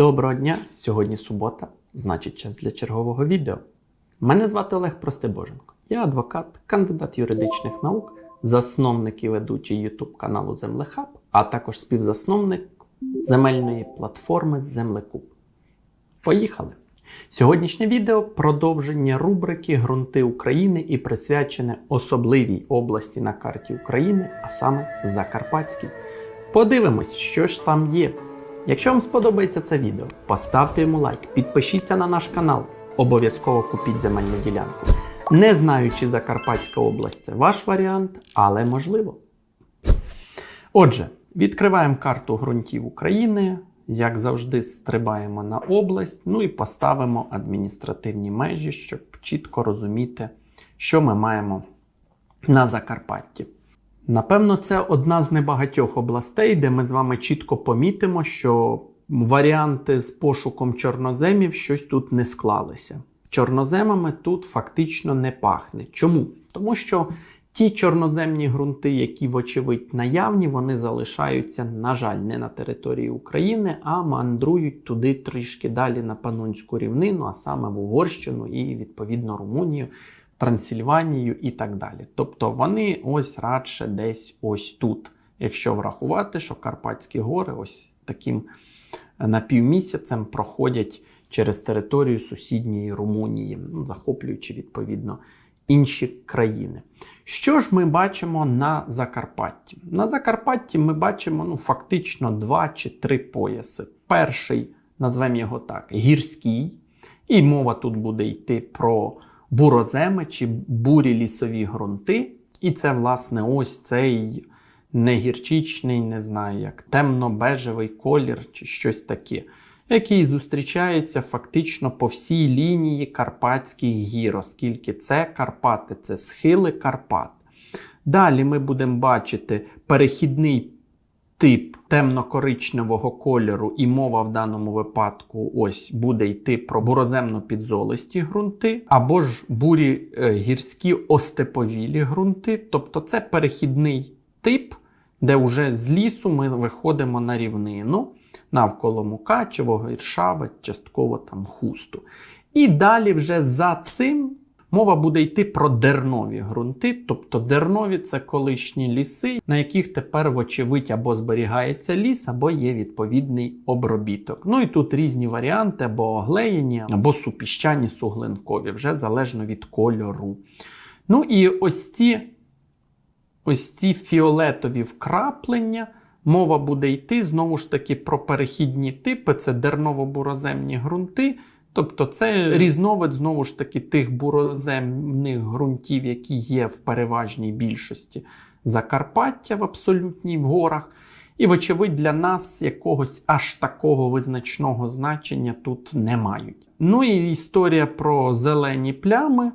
Доброго дня! Сьогодні субота, значить час для чергового відео. Мене звати Олег Простибоженко. Я адвокат, кандидат юридичних наук, засновник і ведучий YouTube каналу Землехаб, а також співзасновник земельної платформи Землекуб. Поїхали! Сьогоднішнє відео продовження рубрики Грунти України і присвячене особливій області на карті України, а саме Закарпатській. Подивимось, що ж там є. Якщо вам сподобається це відео, поставте йому лайк, підпишіться на наш канал, обов'язково купіть земельну ділянку. Не знаю, чи Закарпатська область це ваш варіант, але можливо. Отже, відкриваємо карту ґрунтів України. Як завжди, стрибаємо на область, ну і поставимо адміністративні межі, щоб чітко розуміти, що ми маємо на Закарпатті. Напевно, це одна з небагатьох областей, де ми з вами чітко помітимо, що варіанти з пошуком чорноземів щось тут не склалися. Чорноземами тут фактично не пахне. Чому? Тому що ті чорноземні ґрунти, які, вочевидь, наявні, вони залишаються, на жаль, не на території України, а мандрують туди трішки далі на Панонську рівнину, а саме в Угорщину і, відповідно, Румунію. Трансильванію і так далі. Тобто вони ось радше десь ось тут. Якщо врахувати, що Карпатські гори ось таким напівмісяцем проходять через територію сусідньої Румунії, захоплюючи відповідно інші країни. Що ж ми бачимо на Закарпатті? На Закарпатті ми бачимо ну, фактично два чи три пояси. Перший, назвемо його так, гірський, і мова тут буде йти про буроземи чи бурі лісові ґрунти. І це, власне, ось цей негірчичний, не знаю, як темно-бежевий колір чи щось таке, який зустрічається фактично по всій лінії Карпатських гір, оскільки це Карпати, це схили Карпат. Далі ми будемо бачити перехідний тип темно-коричневого кольору, і мова в даному випадку ось буде йти про буроземно-підзолисті ґрунти, або ж бурі е, гірські остеповілі ґрунти. Тобто це перехідний тип, де вже з лісу ми виходимо на рівнину навколо Мукачевого, Іршави, частково там хусту. І далі вже за цим. Мова буде йти про дернові ґрунти, тобто дернові це колишні ліси, на яких тепер, вочевидь, або зберігається ліс, або є відповідний обробіток. Ну і тут різні варіанти, або оглеєні, або супіщані суглинкові, вже залежно від кольору. Ну і ось ці, ось ці фіолетові вкраплення. Мова буде йти знову ж таки про перехідні типи, це дерново-буроземні ґрунти. Тобто це різновид знову ж таки тих буроземних ґрунтів, які є в переважній більшості Закарпаття в абсолютній в горах. І, вочевидь, для нас якогось аж такого визначного значення тут не мають. Ну і історія про зелені плями.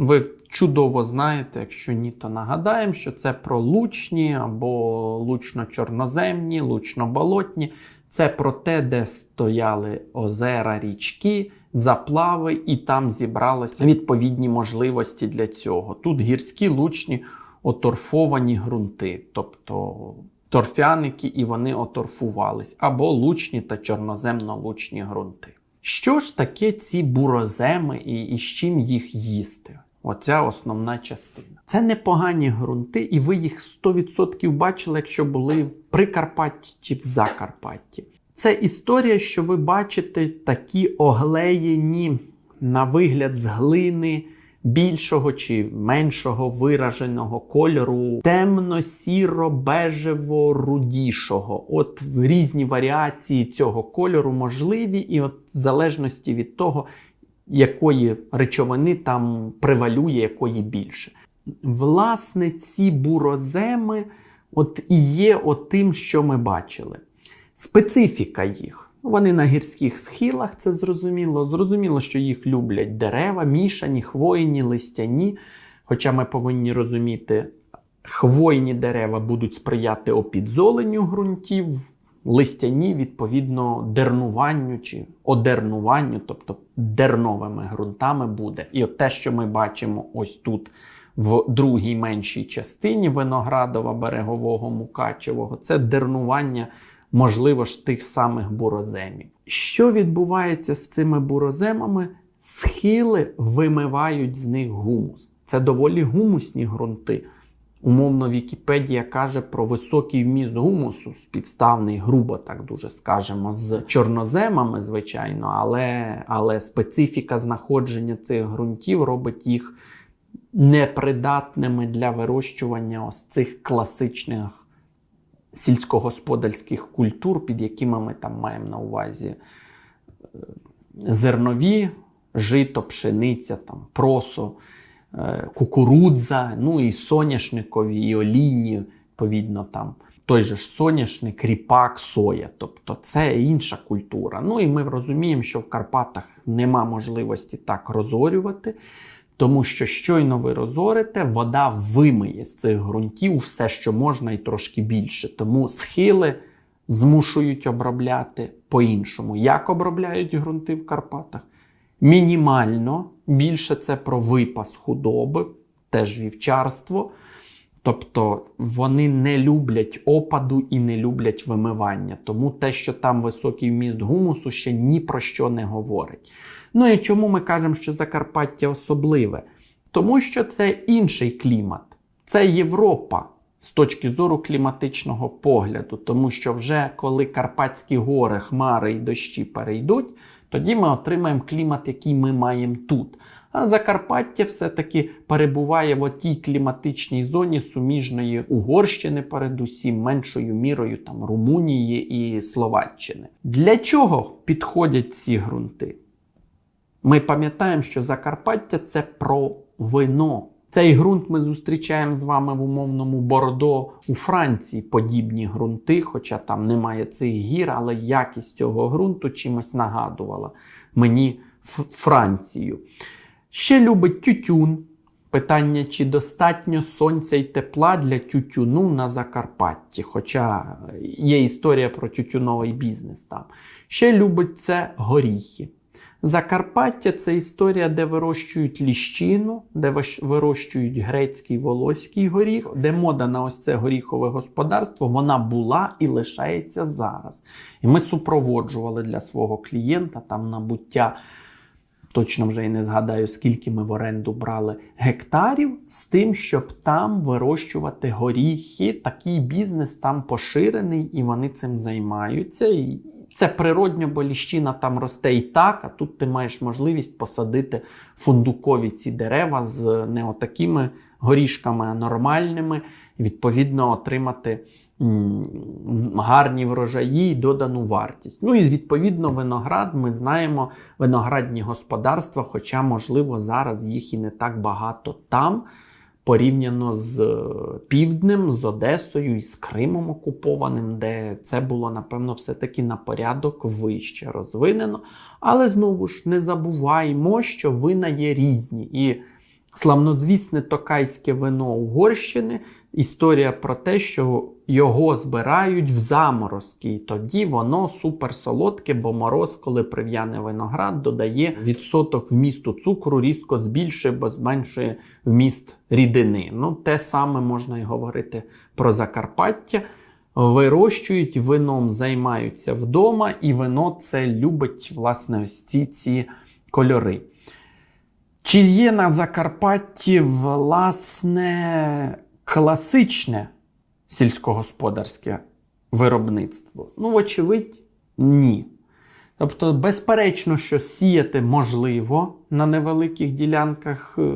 Ви чудово знаєте, якщо ні, то нагадаємо, що це про лучні або лучно-чорноземні, лучно-болотні. Це про те, де стояли озера, річки, заплави, і там зібралися відповідні можливості для цього. Тут гірські лучні оторфовані ґрунти, тобто торфяники, і вони оторфувались, або лучні та чорноземно-лучні ґрунти. Що ж таке ці буроземи і, і з чим їх їсти? Оця основна частина. Це непогані ґрунти, і ви їх 100% бачили, якщо були в Прикарпатті чи в Закарпатті. Це історія, що ви бачите такі оглеєні на вигляд з глини більшого чи меншого вираженого кольору, темно-сіро-бежево-рудішого. От різні варіації цього кольору можливі, і от в залежності від того, якої речовини там превалює, якої більше. Власне, ці буроземи от і є тим, що ми бачили. Специфіка їх. Вони на гірських схилах, це зрозуміло. Зрозуміло, що їх люблять дерева, мішані, хвойні, листяні. Хоча ми повинні розуміти, хвойні дерева будуть сприяти опідзоленню ґрунтів, листяні, відповідно, дернуванню чи одернуванню, тобто дерновими ґрунтами буде. І от те, що ми бачимо ось тут в другій меншій частині виноградова берегового Мукачевого, це дернування можливо ж, тих самих буроземів. Що відбувається з цими буроземами? Схили вимивають з них гумус. Це доволі гумусні ґрунти. Умовно, Вікіпедія каже про високий вміст гумусу, співставний, грубо так дуже скажемо, з чорноземами, звичайно, але, але специфіка знаходження цих ґрунтів робить їх непридатними для вирощування ось цих класичних сільськогосподарських культур, під якими ми там маємо на увазі е, зернові, жито, пшениця, там, просо, кукурудза, ну і соняшникові, і олійні, відповідно, там. Той же ж соняшник, ріпак, соя. Тобто це інша культура. Ну і ми розуміємо, що в Карпатах нема можливості так розорювати, тому що щойно ви розорите, вода вимиє з цих ґрунтів все, що можна, і трошки більше. Тому схили змушують обробляти по-іншому. Як обробляють ґрунти в Карпатах? Мінімально більше це про випас худоби, теж вівчарство. Тобто вони не люблять опаду і не люблять вимивання. Тому те, що там високий вміст гумусу, ще ні про що не говорить. Ну і чому ми кажемо, що Закарпаття особливе? Тому що це інший клімат, це Європа з точки зору кліматичного погляду. Тому що вже коли Карпатські гори, хмари і дощі перейдуть, тоді ми отримаємо клімат, який ми маємо тут. А Закарпаття все-таки перебуває в отій кліматичній зоні суміжної Угорщини, передусім, меншою мірою там Румунії і Словаччини. Для чого підходять ці ґрунти? Ми пам'ятаємо, що Закарпаття це про вино. Цей ґрунт ми зустрічаємо з вами в умовному Бордо у Франції. Подібні ґрунти, хоча там немає цих гір, але якість цього ґрунту чимось нагадувала мені Францію. Ще любить тютюн. Питання, чи достатньо сонця і тепла для тютюну на Закарпатті, хоча є історія про тютюновий бізнес там. Ще любить це горіхи. Закарпаття це історія, де вирощують ліщину, де вирощують грецький волоський горіх, де мода на ось це горіхове господарство вона була і лишається зараз. І ми супроводжували для свого клієнта там набуття. Точно вже і не згадаю, скільки ми в оренду брали гектарів з тим, щоб там вирощувати горіхи. Такий бізнес там поширений, і вони цим займаються. Це природньо, бо ліщина там росте і так, а тут ти маєш можливість посадити фундукові ці дерева з не отакими горішками, а нормальними, відповідно отримати гарні врожаї і додану вартість. Ну і відповідно виноград ми знаємо виноградні господарства, хоча, можливо, зараз їх і не так багато там. Порівняно з Півднем, з Одесою і з Кримом окупованим, де це було, напевно, все-таки на порядок вище розвинено. Але знову ж не забуваємо, що вина є різні. І славнозвісне токайське вино Угорщини історія про те, що його збирають в заморозки, і тоді воно суперсолодке, бо мороз, коли прив'яне виноград, додає відсоток вмісту цукру, різко збільшує, бо зменшує вміст рідини. Ну, те саме можна і говорити про Закарпаття. Вирощують, вином займаються вдома, і вино це любить власне ось ці ці кольори. Чи є на Закарпатті власне класичне сільськогосподарське виробництво? Ну, вочевидь, ні. Тобто, безперечно, що сіяти можливо на невеликих ділянках е,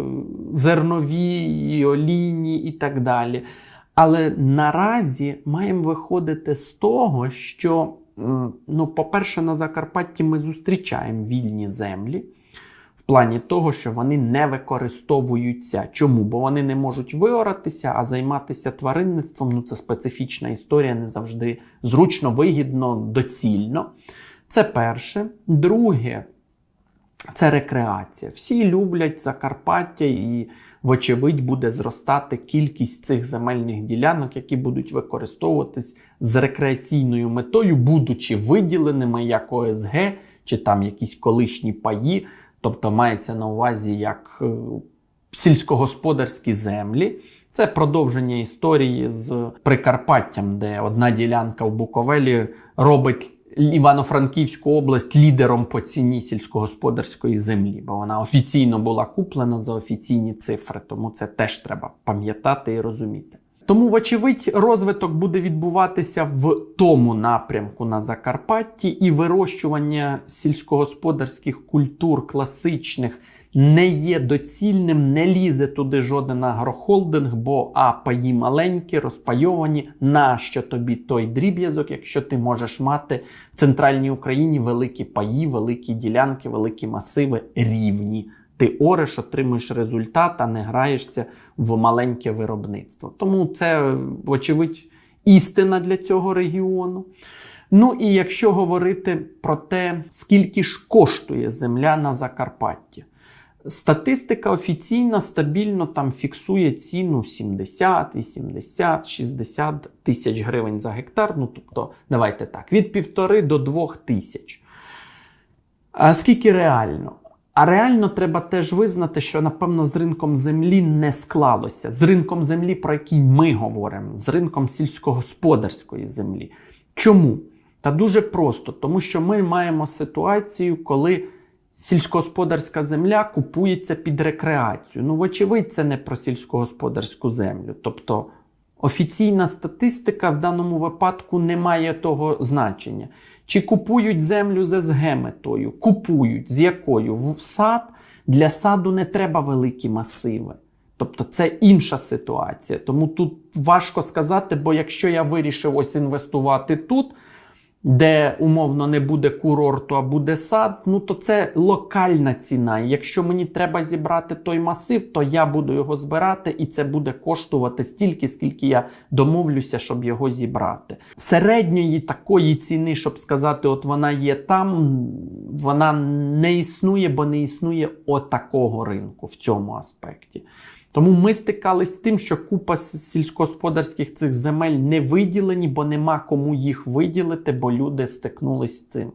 зернові, і олійні і так далі. Але наразі маємо виходити з того, що, ну, по-перше, на Закарпатті ми зустрічаємо вільні землі плані того, що вони не використовуються. Чому? Бо вони не можуть виоратися, а займатися тваринництвом ну це специфічна історія, не завжди зручно, вигідно, доцільно. Це перше. Друге, це рекреація. Всі люблять Закарпаття і, вочевидь, буде зростати кількість цих земельних ділянок, які будуть використовуватись з рекреаційною метою, будучи виділеними як ОСГ чи там якісь колишні паї. Тобто мається на увазі як е, сільськогосподарські землі. Це продовження історії з Прикарпаттям, де одна ділянка в Буковелі робить Івано-Франківську область лідером по ціні сільськогосподарської землі, бо вона офіційно була куплена за офіційні цифри. Тому це теж треба пам'ятати і розуміти. Тому, вочевидь, розвиток буде відбуватися в тому напрямку на Закарпатті, і вирощування сільськогосподарських культур класичних не є доцільним, не лізе туди жоден агрохолдинг, бо а паї маленькі, розпайовані. Нащо тобі той дріб'язок, якщо ти можеш мати в центральній Україні великі паї, великі ділянки, великі масиви рівні. Ти ореш, отримуєш результат, а не граєшся в маленьке виробництво. Тому це, вочевидь, істина для цього регіону. Ну і якщо говорити про те, скільки ж коштує земля на Закарпатті. Статистика офіційна стабільно там фіксує ціну 70, 80, 60 тисяч гривень за гектар. Ну, тобто, давайте так, від півтори до двох тисяч. А скільки реально? А реально треба теж визнати, що напевно з ринком землі не склалося. З ринком землі, про який ми говоримо, з ринком сільськогосподарської землі. Чому? Та дуже просто, тому що ми маємо ситуацію, коли сільськогосподарська земля купується під рекреацію. Ну, вочевидь, це не про сільськогосподарську землю. Тобто офіційна статистика в даному випадку не має того значення. Чи купують землю з СГ? Купують. З якою? В сад для саду не треба великі масиви. Тобто це інша ситуація. Тому тут важко сказати, бо якщо я вирішив ось інвестувати тут, де умовно не буде курорту, а буде сад, ну то це локальна ціна. Якщо мені треба зібрати той масив, то я буду його збирати, і це буде коштувати стільки, скільки я домовлюся, щоб його зібрати. Середньої такої ціни, щоб сказати, от вона є там, вона не існує, бо не існує отакого ринку в цьому аспекті. Тому ми стикались з тим, що купа сільськогосподарських цих земель не виділені, бо нема кому їх виділити, бо люди стикнулись з цим.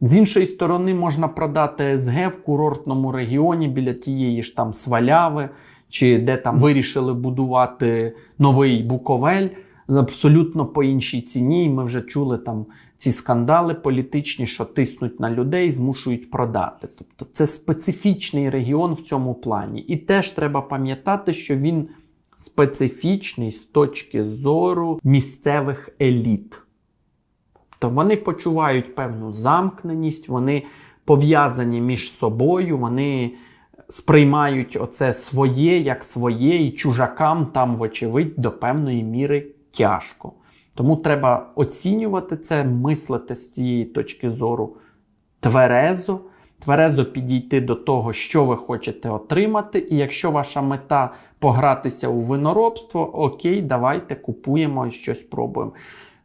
З іншої сторони, можна продати СГ в курортному регіоні біля тієї ж там сваляви, чи де там вирішили будувати новий Буковель абсолютно по іншій ціні. І ми вже чули там ці скандали політичні, що тиснуть на людей, змушують продати. Тобто це специфічний регіон в цьому плані. І теж треба пам'ятати, що він специфічний з точки зору місцевих еліт. Тобто вони почувають певну замкненість, вони пов'язані між собою, вони сприймають оце своє як своє, і чужакам там, вочевидь, до певної міри тяжко. Тому треба оцінювати це, мислити з цієї точки зору тверезо, тверезо підійти до того, що ви хочете отримати. І якщо ваша мета погратися у виноробство, окей, давайте купуємо і щось пробуємо.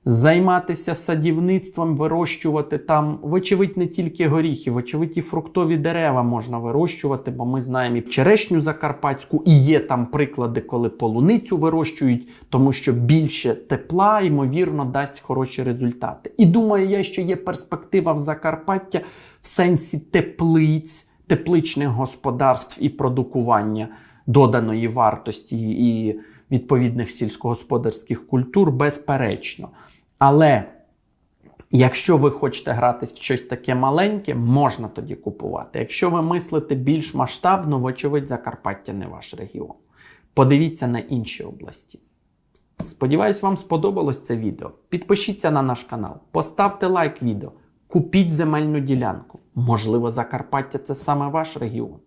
Займатися садівництвом, вирощувати там, вочевидь, не тільки горіхи, вочевидь, і фруктові дерева можна вирощувати, бо ми знаємо і черешню закарпатську, і є там приклади, коли полуницю вирощують, тому що більше тепла, ймовірно, дасть хороші результати. І думаю я, що є перспектива в Закарпаття в сенсі теплиць, тепличних господарств і продукування доданої вартості і відповідних сільськогосподарських культур, безперечно. Але якщо ви хочете грати в щось таке маленьке, можна тоді купувати. Якщо ви мислите більш масштабно, вочевидь, Закарпаття не ваш регіон. Подивіться на інші області. Сподіваюсь, вам сподобалось це відео. Підпишіться на наш канал, поставте лайк відео, купіть земельну ділянку. Можливо, Закарпаття це саме ваш регіон.